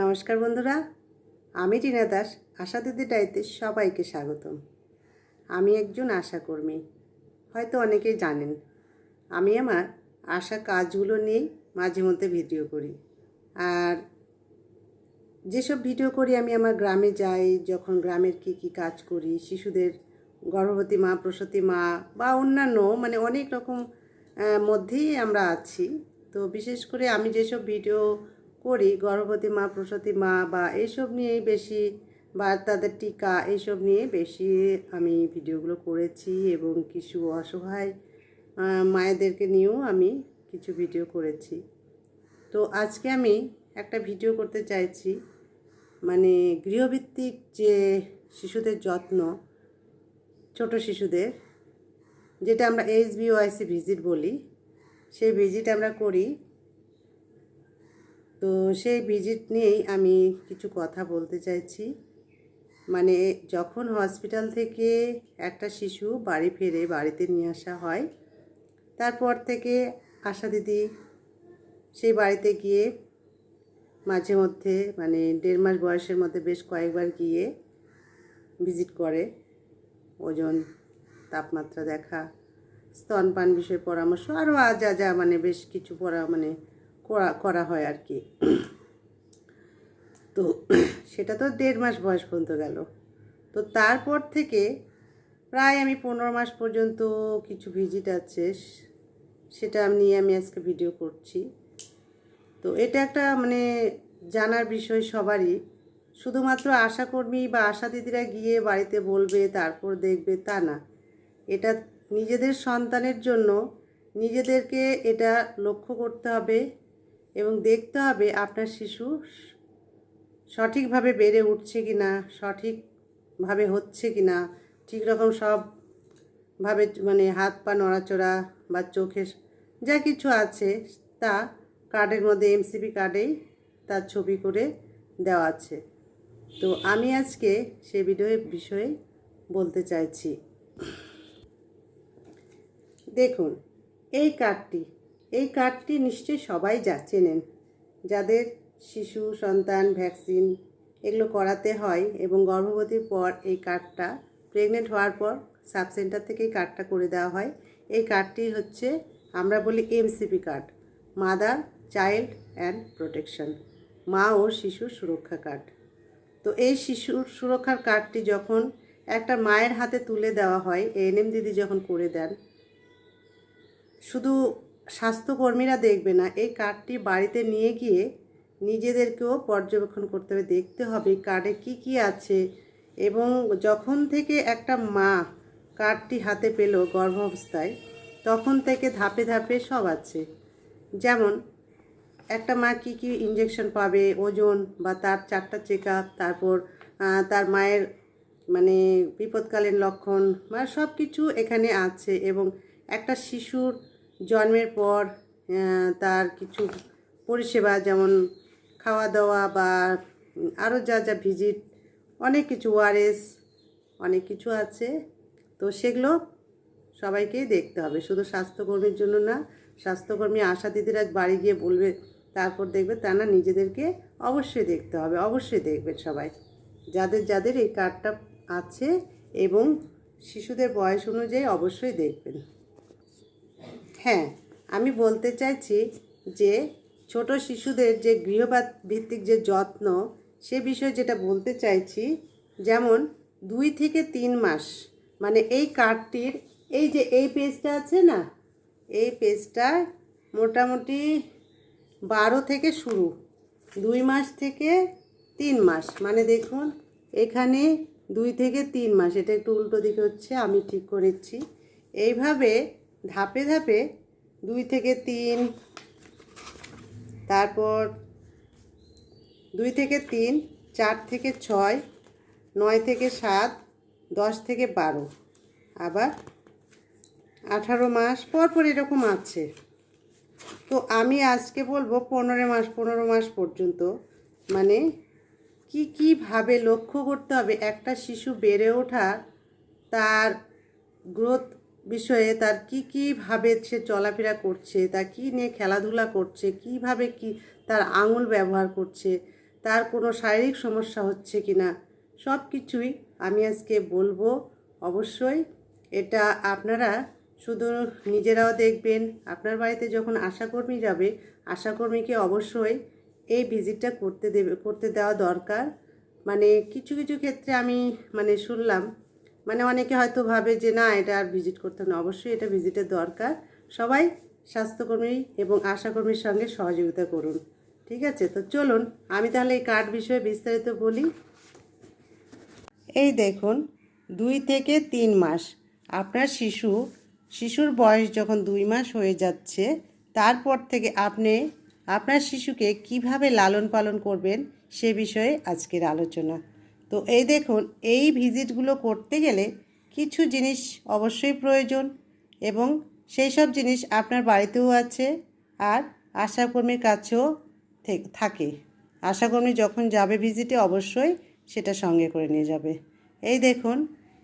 নমস্কার বন্ধুরা, আমি টিনা দাস, আশা দিদি ডাইতে সবাইকে স্বাগতম। আমি একজন আশাকর্মী হয়তো অনেকেই জানেন। আমি আমার আশা কাজগুলো নিয়েই মাঝে মধ্যে ভিডিও করি। আর যেসব ভিডিও করি, আমি আমার গ্রামে যাই, যখন গ্রামের কী কী কাজ করি, শিশুদের গর্ভবতী মা, প্রসূতি মা বা অন্যান্য মানে অনেক রকম মধ্যেই আমরা আছি। তো বিশেষ করে আমি যেসব ভিডিও করি, গর্ভবতী মা, প্রসূতি মা বা এইসব নিয়েই বেশি বা তাদের টিকা এইসব নিয়ে বেশি আমি ভিডিওগুলো করেছি এবং কিছু অসহায় মায়েদেরকে নিয়েও আমি কিছু ভিডিও করেছি। তো আজকে আমি একটা ভিডিও করতে চাইছি মানে গৃহভিত্তিক যে শিশুদের যত্ন, ছোট শিশুদের, যেটা আমরা এইচ বিওআইসি ভিজিট বলি, সেই ভিজিট আমরা করি তো সেই ভিজিট নিয়েই আমি কিছু কথা বলতে চাইছি। মানে যখন হসপিটাল থেকে একটা শিশু বাড়ি ফেরে বাড়িতে নিয়ে আসা হয়, তারপর থেকে আশা দিদি সেই বাড়িতে গিয়ে মাঝে মধ্যে মানে দেড় মাস বয়সের মধ্যে বেশ কয়েকবার গিয়ে ভিজিট করে। ওজন, তাপমাত্রা দেখা, স্তনপান বিষয়ে পরামর্শ আরও যা যা মানে বেশ কিছু পড়া মানে করা করা হয় আর কি। তো সেটা তো দেড় মাস বয়স পর্যন্ত গেল। তো তারপর থেকে প্রায় আমি পনেরো মাস পর্যন্ত কিছু ভিজিট আছে, সেটা নিয়ে আমি আজকে ভিডিও করছি। তো এটা একটা মানে জানার বিষয় সবারই। শুধুমাত্র আশাকর্মী বা আশা দিদিরা গিয়ে বাড়িতে বলবে, তারপর দেখবে তা না। এটা নিজেদের সন্তানের জন্য নিজেদেরকে এটা লক্ষ্য করতে হবে। এবং দেখতে হবে আপনার শিশু সঠিকভাবে বেড়ে উঠছে কি না, সঠিকভাবে হচ্ছে কি না, ঠিক রকম সবভাবে মানে হাত পা নড়াচড়া বা চোখে যা কিছু আছে তা কার্ডের মধ্যে এমসিপি কার্ডেই তার ছবি করে দেওয়া আছে। তো আমি আজকে সে ভিডিওর বিষয়ে বলতে চাইছি। দেখুন, এই কার্ডটি এই কার্ডটি নিশ্চয়ই সবাই যা চেনেন। যাদের শিশু, সন্তান, ভ্যাকসিন এগুলো করাতে হয় এবং গর্ভবতীর পর এই কার্ডটা, প্রেগনেন্ট হওয়ার পর সাব সেন্টার থেকে এই কার্ডটা করে দেওয়া হয়। এই কার্ডটি হচ্ছে আমরা বলি MCP card, mother, child and protection, মা ও শিশুর সুরক্ষা কার্ড। তো এই শিশুর সুরক্ষার কার্ডটি যখন একটা মায়ের হাতে তুলে দেওয়া হয় এএনএম দিদি যখন করে দেন, শুধু স্বাস্থ্যকর্মীরা দেখবে না। এই কার্ডটি বাড়িতে নিয়ে গিয়ে নিজেদেরকেও পর্যবেক্ষণ করতে হবে। দেখতে হবে কার্ডে কি কি আছে এবং যখন থেকে একটা মা কার্ডটি হাতে পেল গর্ভাবস্থায়, তখন থেকে ধাপে ধাপে সব আছে। যেমন, একটা মা কি কি ইঞ্জেকশন পাবে, ওজন বা তার চারটা চেক তারপর তার মায়ের মানে বিপদকালীন লক্ষণ মানে সব কিছু এখানে আছে এবং একটা শিশুর জন্মের পর তার কিছু পরিষেবা যেমন খাওয়া দাওয়া বা আরও যা যা ভিজিট, অনেক কিছু ওআরএস অনেক কিছু আছে। তো সেগুলো সবাইকেই দেখতে হবে। শুধু স্বাস্থ্যকর্মীর জন্য না, স্বাস্থ্যকর্মী আশা দিদিরা বাড়ি গিয়ে বলবে, তারপর দেখবে তা না, নিজেদেরকে অবশ্যই দেখতে হবে। অবশ্যই দেখবেন সবাই। যাদের যাদের এই কার্ডটা আছে এবং শিশুদের বয়স অনুযায়ী অবশ্যই দেখবেন। হ্যাঁ আমি বলতে চাইছি যে ছোট শিশুদের যে গৃহপাত ভিত্তিক যে যত্ন, সে বিষয়ে যেটা বলতে চাইছি, যেমন দুই থেকে তিন মাস মানে এই কার্ডটির, এই যে এই পেজটা আছে না, এই পেজটা মোটামুটি বারো থেকে শুরু, দুই মাস থেকে তিন মাস মানে দেখুন এখানে দুই থেকে তিন মাস, এটা একটু উল্টো দিকে হচ্ছে, আমি ঠিক করেছি। এইভাবে ধাপে ধাপে দুই থেকে তিন, তারপর দুই থেকে তিন, চার থেকে ছয়, নয় থেকে সাত, দশ থেকে বারো। আবার আঠারো মাস পরপর এরকম আছে। তো আমি আজকে বলব পনেরো মাস পনেরো মাস পর্যন্ত মানে কি কীভাবে লক্ষ্য করতে হবে? একটা শিশু বেড়ে ওঠা তার গ্রোথ বিষয়ে তার কি কীভাবে সে চলাফেরা করছে, তা কী নিয়ে খেলাধুলা করছে, কীভাবে কি তার আঙুল ব্যবহার করছে, তার কোনো শারীরিক সমস্যা হচ্ছে কি না, সব কিছুই আমি আজকে বলব। অবশ্যই এটা আপনারা শুধু নিজেরাও দেখবেন, আপনার বাড়িতে যখন আশাকর্মী যাবে, আশাকর্মীকে অবশ্যই এই ভিজিটটা করতে দেবে, করতে দেওয়া দরকার। মানে কিছু কিছু ক্ষেত্রে আমি মানে শুনলাম মানে অনেকে হয়তো ভাবে যে না, এটা আর ভিজিট করতে না। অবশ্যই এটা ভিজিটের দরকার। সবাই স্বাস্থ্যকর্মী এবং আশাকর্মীর সঙ্গে সহযোগিতা করুন। ঠিক আছে? তো চলুন, আমি তাহলে এই কার্ড বিষয়ে বিস্তারিত বলি। এই দেখুন, দুই থেকে তিন মাস। আপনার শিশু, শিশুর বয়স যখন দুই মাস হয়ে যাচ্ছে, তারপর থেকে আপনি, আপনার শিশুকে কীভাবে লালন পালন করবেন সে বিষয়ে আজকের আলোচনা। তো এই দেখুন, এই ভিজিটগুলো করতে গেলে কিছু জিনিস অবশ্যই প্রয়োজন এবং সেই সব জিনিস আপনার বাড়িতেও আছে আর আশাকর্মীর কাছেও থাকে। আশাকর্মী যখন যাবে ভিজিটে অবশ্যই সেটা সঙ্গে করে নিয়ে যাবে। এই দেখুন,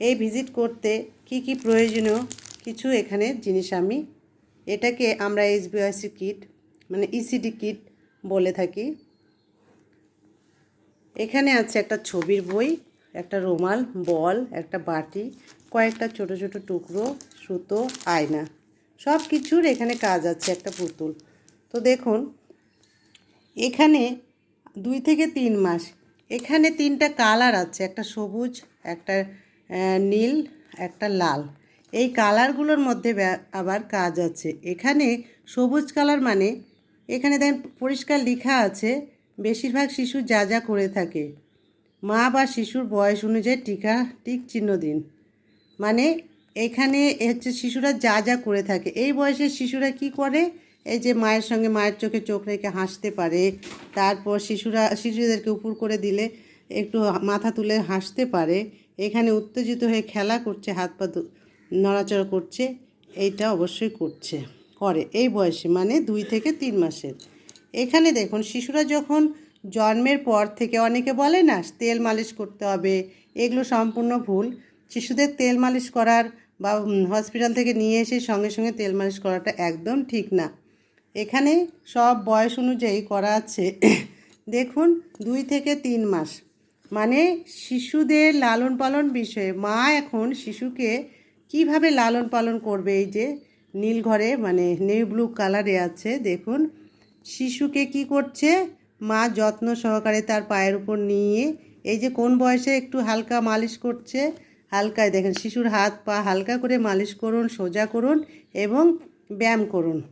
এই ভিজিট করতে কি কি প্রয়োজনীয় কিছু এখানে জিনিস আমি, এটাকে আমরা এইচবিআইসি কিট মানে ইসিডি কিট বলে থাকি। এখানে আছে একটা ছবির বই, একটা রুমাল, বল, একটা বাটি, কয়েকটা ছোট ছোট টুকরো, সুতো, আয়না। সব কিছুর এখানে কাজ আছে, একটা পুতুল। তো দেখুন, এখানে দুই থেকে তিন মাস, এখানে তিনটা কালার আছে, একটা সবুজ, একটা নীল, একটা লাল। এই কালারগুলোর মধ্যে আবার কাজ আছে। এখানে সবুজ কালার মানে এখানে দেখেন পরিষ্কার লেখা আছে বেশিরভাগ শিশু যা যা করে থাকে। মা বা শিশুর বয়স অনুযায়ী টিকা, টিক চিহ্ন দিন। মানে এখানে হচ্ছে শিশুরা যা যা করে থাকে। এই বয়সের শিশুরা কি করে? এই যে মায়ের সঙ্গে মায়ের চোখে চোখ রেখে হাসতে পারে। তারপর শিশুরা, শিশুদেরকে উপর করে দিলে একটু মাথা তুলে হাসতে পারে। এখানে উত্তেজিত হয়ে খেলা করছে, হাত পা নড়াচড়া করছে। এইটা অবশ্যই করছে, করে। এই বয়সে মানে দুই থেকে তিন মাসের। এখানে দেখুন, শিশুরা যখন জন্মের পর থেকে অনেকে বলে না, তেল মালিশ করতে হবে, এগুলো সম্পূর্ণ ভুল। শিশুদের তেল মালিশ করার বা হসপিটাল থেকে নিয়ে এসে সঙ্গে সঙ্গে তেল মালিশ করাটা একদম ঠিক না। এখানে সব বয়স অনুযায়ী করা আছে। দেখুন, দুই থেকে তিন মাস। মানে শিশুদের লালন পালন বিষয়ে মা এখন শিশুকে কীভাবে লালন পালন করবে? এই যে নীল ঘরে মানে নেই ব্লু কালারে আছে, দেখুন। শিশুকে কি করছে? মা যত্ন সহকারে তার পায়ের উপর নিয়ে এই যে কোন বয়সে একটু হালকা মালিশ করছে, হালকায় দেখেন, শিশুর হাত পা হালকা করে মালিশ করুন, সোজা করুন এবং ব্যায়াম করুন।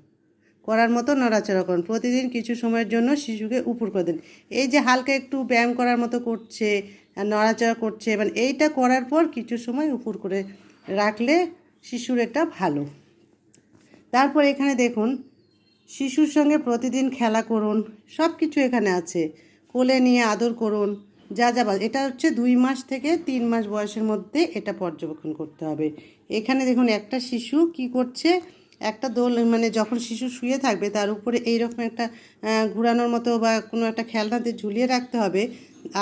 করার মতো নড়াচড়া করুন। প্রতিদিন কিছু সময়ের জন্য শিশুকে উপর করে দিন। এই যে হালকা একটু ব্যায়াম করার মতো করছে, নড়াচড়া করছে মানে এইটা করার পর কিছু সময় উপর করে রাখলে শিশুর এটা ভালো। তারপর এখানে দেখুন শিশুর সঙ্গে প্রতিদিন খেলা করুন সব কিছু এখানে আছে। কোলে নিয়ে আদর করুন, যা যা এটা হচ্ছে দুই মাস থেকে তিন মাস বয়সের মধ্যে এটা পর্যবেক্ষণ করতে হবে। এখানে দেখুন একটা শিশু কি করছে, একটা দোল মানে যখন শিশু শুয়ে থাকবে তার উপরে এইরকম একটা ঘুরানোর মতো বা কোনো একটা খেলনাতে ঝুলিয়ে রাখতে হবে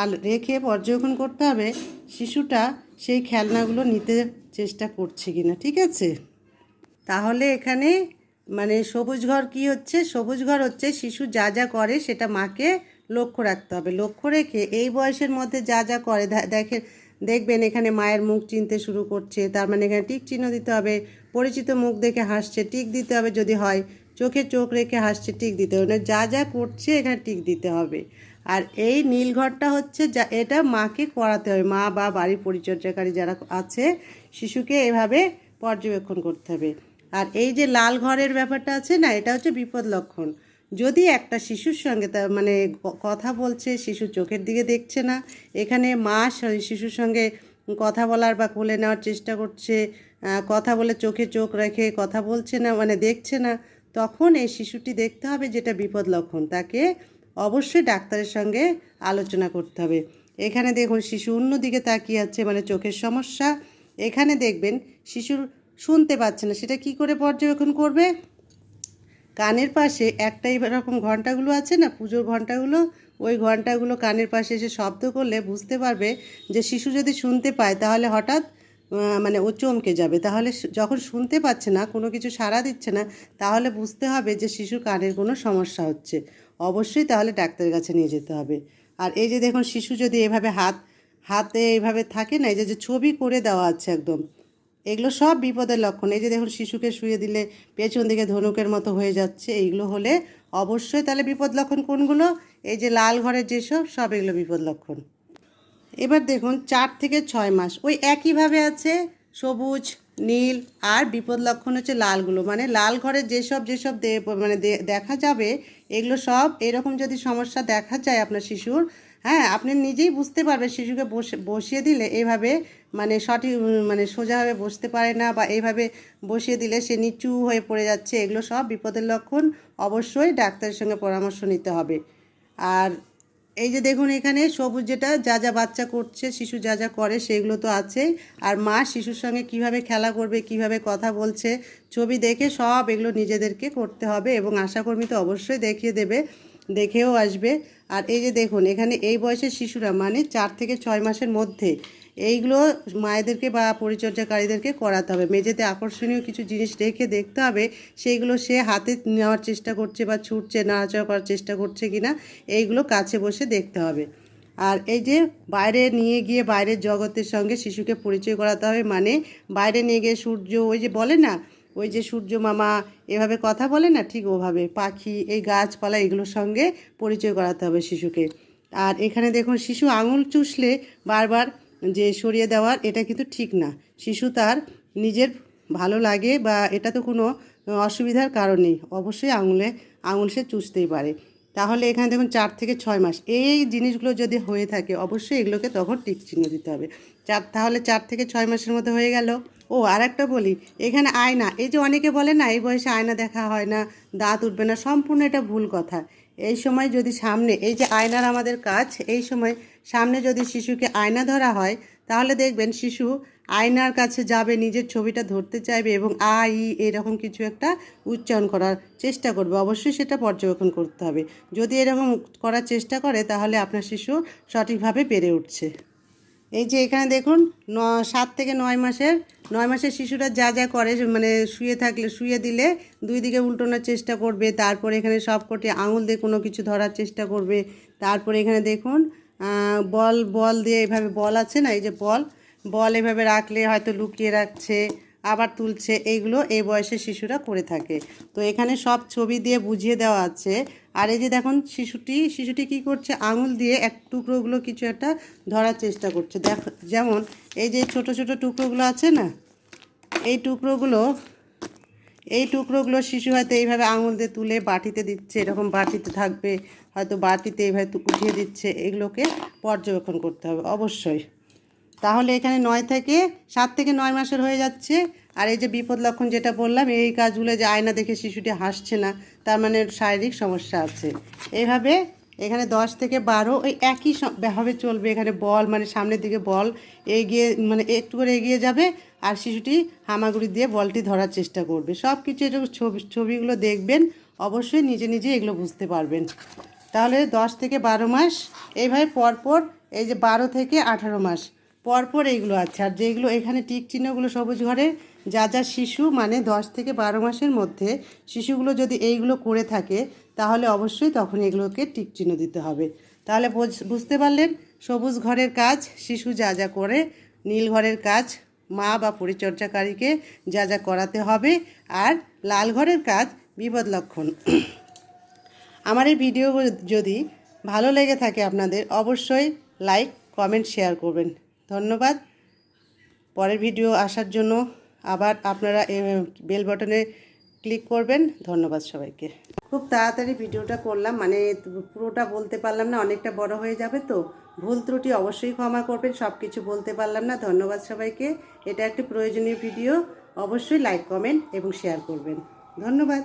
আর রেখে পর্যবেক্ষণ করতে হবে শিশুটা সেই খেলনাগুলো নিতে চেষ্টা করছে কিনা, ঠিক আছে? তাহলে এখানে মানে সবুজ ঘর কি হচ্ছে? সবুজ ঘর হচ্ছে শিশু যা যা করে সেটা মাকে লক্ষ্য রাখতে হবে। লক্ষ্য রেখে এই বয়সের মধ্যে যা যা করে দেখে দেখবেন এখানে মায়ের মুখ চিনতে শুরু করছে, তার মানে এখানে টিক চিহ্ন দিতে হবে, পরিচিত মুখ দেখে হাসছে, টিক দিতে হবে যদি হয়, চোখে চোখ রেখে হাসছে, টিক দিতে হবে। মানে যা যা করছে এখানে টিক দিতে হবে। আর এই নীল ঘরটা হচ্ছে যা, এটা মাকে করাতে হবে। মা বা বাড়ির পরিচর্যাকারী যারা আছে, শিশুকে এভাবে পর্যবেক্ষণ করতে হবে। আর এই যে লাল ঘরের ব্যাপারটা আছে না, এটা হচ্ছে বিপদ লক্ষণ। যদি একটা শিশুর সঙ্গে তার মানে কথা বলছে, শিশু চোখের দিকে দেখছে না, এখানে মা শিশুর সঙ্গে কথা বলার বা কোলে নেওয়ার চেষ্টা করছে কথা বলে চোখে চোখ রেখে কথা বলছে না মানে দেখছে না, তখন এই শিশুটি দেখতে হবে যেটা বিপদ লক্ষণ। তাকে অবশ্যই ডাক্তারের সঙ্গে আলোচনা করতে হবে। এখানে দেখুন, শিশু অন্যদিকে তাকিয়ে আছে মানে চোখের সমস্যা। এখানে দেখবেন, শিশুর শুনতে পাচ্ছে না। সেটা কি করে পর্যবেক্ষণ করবে? কানের পাশে একটাই এরকম ঘন্টাগুলো আছে না, পুজোর ঘন্টাগুলো, ওই ঘন্টাগুলো কানের পাশে এসে শব্দ করলে বুঝতে পারবে যে শিশু যদি শুনতে পায়, তাহলে হঠাৎ মানে ও চমকে যাবে। তাহলে যখন শুনতে পাচ্ছে না, কোনো কিছু সাড়া দিচ্ছে না, তাহলে বুঝতে হবে যে শিশুর কানের কোনো সমস্যা হচ্ছে। অবশ্যই তাহলে ডাক্তারের কাছে নিয়ে যেতে হবে। আর এই যে দেখুন, শিশু যদি এভাবে হাত, হাতে এইভাবে থাকে না, এই যে ছবি করে দেওয়া আছে একদম এগুলো সব বিপদের লক্ষণ। এই যে দেখুন, শিশুকে শুয়ে দিলে পেছন দিকে ধনুকের মতো হয়ে যাচ্ছে, এইগুলো হলে অবশ্যই তাহলে বিপদ লক্ষণ কোনগুলো? এই যে লাল ঘরের যেসব, সব এগুলো বিপদ লক্ষণ। এবার দেখুন, চার থেকে ছয় মাস, ওই একইভাবে আছে সবুজ, নীল আর বিপদ লক্ষণ হচ্ছে লালগুলো। মানে লাল ঘরে যেসব যেসব মানে দেখা যাবে, এগুলো সব এরকম যদি সমস্যা দেখা যায় আপনার শিশুর হ্যাঁ আপনি নিজেই বুঝতে পারবেন শিশুকে বসে, বসিয়ে দিলে এইভাবে মানে সঠিক মানে সোজাভাবে বসতে পারে না বা এইভাবে বসিয়ে দিলে সে নিচু হয়ে পড়ে যাচ্ছে, এগুলো সব বিপদের লক্ষণ অবশ্যই ডাক্তারের সঙ্গে পরামর্শ নিতে হবে। আর এই যে দেখুন এখানে সবুজ যেটা, যা যা বাচ্চা করছে, শিশু যা যা করে সেগুলো তো আছেই আর মা শিশুর সঙ্গে কীভাবে খেলা করবে, কীভাবে কথা বলছে, ছবি দেখে সব এগুলো নিজেদেরকে করতে হবে এবং আশাকর্মী তো অবশ্যই দেখিয়ে দেবে। দেখেও আসবে। আর এই যে দেখুন, এখানে এই বয়সের শিশুরা মানে চার থেকে ছয় মাসের মধ্যে, এইগুলো মায়েদেরকে বা পরিচর্যাকারীদেরকে করাতে হবে। মেঝেতে আকর্ষণীয় কিছু জিনিস রেখে দেখতে হবে, সেইগুলো সে হাতে নেওয়ার চেষ্টা করছে বা ছুটছে, নাড়াচড়া করার চেষ্টা করছে কিনা, এইগুলো কাছে বসে দেখতে হবে। আর এই যে বাইরে নিয়ে গিয়ে বাইরের জগতের সঙ্গে শিশুকে পরিচয় করাতে হবে মানে বাইরে নিয়ে গিয়ে সূর্য, ওই যে বলে না ওই যে সূর্য মামা এভাবে কথা বলে না, ঠিক ওভাবে। পাখি, এই গাছপালা এগুলোর সঙ্গে পরিচয় করাতে হবে শিশুকে। আর এখানে দেখুন, শিশু আঙুল চুষলে বারবার যে সরিয়ে দেওয়ার, এটা কিন্তু ঠিক না। শিশু তার নিজের ভালো লাগে বা এটা তো কোনো অসুবিধার কারণ নেই। অবশ্যই আঙুলে, আঙুল সে চুষতেই পারে। তাহলে এখানে দেখুন চার থেকে ছয় মাস। এই জিনিসগুলো যদি হয়ে থাকে, অবশ্যই এগুলোকে তখন টিক চিহ্ন দিতে হবে। চার, তাহলে চার থেকে ছয় মাসের মধ্যে হয়ে গেল। ও আর একটা বলি, এখানে আয়না, এই যে অনেকে বলে না, এই বয়সে আয়না দেখা হয় না, দাঁত উঠবে না, সম্পূর্ণ এটা ভুল কথা। এই সময় যদি সামনে, এই যে আয়নার আমাদের কাজ, এই সময় সামনে যদি শিশুকে আয়না ধরা হয়, তাহলে দেখবেন শিশু আয়নার কাছে যাবে, নিজের ছবিটা ধরতে চাইবে এবং আ ই এরকম কিছু একটা উচ্চারণ করার চেষ্টা করবে। অবশ্যই সেটা পর্যবেক্ষণ করতে হবে। যদি এরকম করার চেষ্টা করে, তাহলে আপনার শিশু সঠিকভাবে বেড়ে উঠছে। এই যে এখানে দেখুন, ন, সাত থেকে নয় মাসের নয় মাসের শিশুরা যা যা করে মানে শুয়ে থাকলে, শুয়ে দিলে দুই দিকে উল্টোনোর চেষ্টা করবে, তারপরে এখানে সব কটি আঙুল দিয়ে কোনো কিছু ধরার চেষ্টা করবে, তারপরে এখানে দেখুন বল বল দিয়ে এভাবে বল আছে না, এই যে বল বল এভাবে রাখলে হয়তো লুকিয়ে রাখছে, আবার তুলছে, এইগুলো এই বয়সে শিশুরা করে থাকে। তো এখানে সব ছবি দিয়ে বুঝিয়ে দেওয়া আছে। আর এই যে দেখুন, শিশুটি শিশুটি কি করছে? আঙুল দিয়ে এক টুকরোগুলো কিছু একটা ধরার চেষ্টা করছে। দেখ, যেমন এই যে ছোট ছোট টুকরোগুলো আছে না, এই টুকরোগুলো এই টুকরোগুলো শিশু হয়তো এইভাবে আঙুল দিয়ে তুলে বাটিতে দিচ্ছে, এরকম বাটিতে থাকবে, হয়তো বাটিতে এইভাবে উঠিয়ে দিচ্ছে, এগুলোকে পর্যবেক্ষণ করতে হবে, অবশ্যই। তাহলে এখানে নয় থেকে সাত থেকে নয় মাসের হয়ে যাচ্ছে। আর এই যে বিপদ লক্ষণ যেটা বললাম, এই কাজগুলো যে আয়না দেখে শিশুটি হাসছে না, তার মানে শারীরিক সমস্যা আছে। এইভাবে এখানে দশ থেকে বারো, ওই একই ভাবে চলবে এখানে বল মানে সামনের দিকে বল এগিয়ে মানে একটু করে এগিয়ে যাবে আর শিশুটি হামাগুড়ি দিয়ে বলটি ধরার চেষ্টা করবে। সব কিছু এটা ছবি ছবিগুলো দেখবেন, অবশ্যই নিজে নিজে এগুলো বুঝতে পারবেন। তাহলে দশ থেকে বারো মাস, এইভাবে পরপর এই যে বারো থেকে আঠারো মাস পরপর এইগুলো আছে। আর যেগুলো এখানে টিক চিহ্নগুলো সবুজ ঘরে, যা যা শিশু মানে দশ থেকে বারো মাসের মধ্যে শিশুগুলো যদি এইগুলো করে থাকে, তাহলে অবশ্যই তখন এগুলোকে টিক চিহ্ন দিতে হবে। তাহলে বুঝতে পারলেন? সবুজ ঘরের কাজ, শিশু যা যা করে, নীল ঘরের কাজ, মা বা পরিচর্যাকারীকে যা যা করাতে হবে, আর লাল ঘরের কাজ, বিপদ লক্ষণ। আমার এই ভিডিও যদি ভালো লেগে থাকে আপনাদের, অবশ্যই লাইক, কমেন্ট, শেয়ার করবেন। ধন্যবাদ। পরের ভিডিও আসার জন্য আবার আপনারা বেল বাটনে ক্লিক করবেন। ধন্যবাদ সবাইকে। খুব তাড়াতাড়ি ভিডিওটা করলাম মানে পুরোটা বলতে পারলাম না, অনেকটা বড় হয়ে যাবে তো। ভুল ত্রুটি অবশ্যই ক্ষমা করবেন সব কিছু বলতে পারলাম না। ধন্যবাদ সবাইকে। এটা একটি প্রয়োজনীয় ভিডিও। অবশ্যই লাইক, কমেন্ট এবং শেয়ার করবেন। ধন্যবাদ।